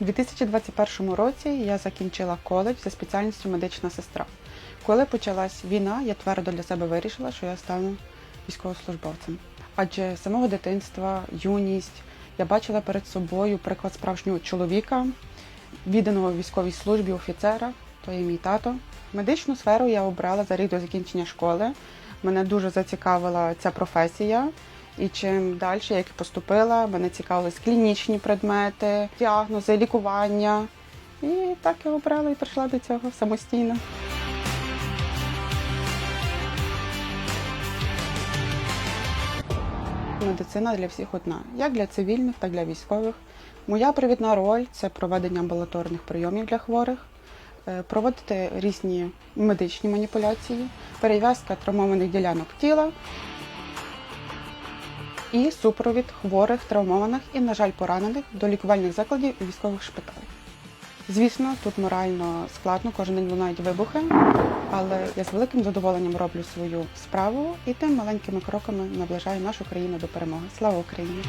2021 році я закінчила коледж за спеціальністю медична сестра. Коли почалась війна, я твердо для себе вирішила, що я стану військовослужбовцем. Адже з самого дитинства, юність я бачила перед собою приклад справжнього чоловіка, відданого військовій службі офіцера, то є мій тато. Медичну сферу я обрала за рік до закінчення школи. Мене дуже зацікавила ця професія. І чим далі, як і поступила, мене цікавились клінічні предмети, діагнози, лікування. І так я обрала і прийшла до цього самостійно. Медицина для всіх одна, як для цивільних, так і для військових. Моя привідна роль це проведення амбулаторних прийомів для хворих, е, проводити різні медичні маніпуляції, перев'язка травмованих ділянок тіла і супровід хворих, травмованих і, на жаль, поранених до лікувальних закладів і військових шпиталів. Звісно, тут морально складно, кожен день лунають вибухи, але я з великим задоволенням роблю свою справу і тим маленькими кроками наближаю нашу країну до перемоги. Слава Україні!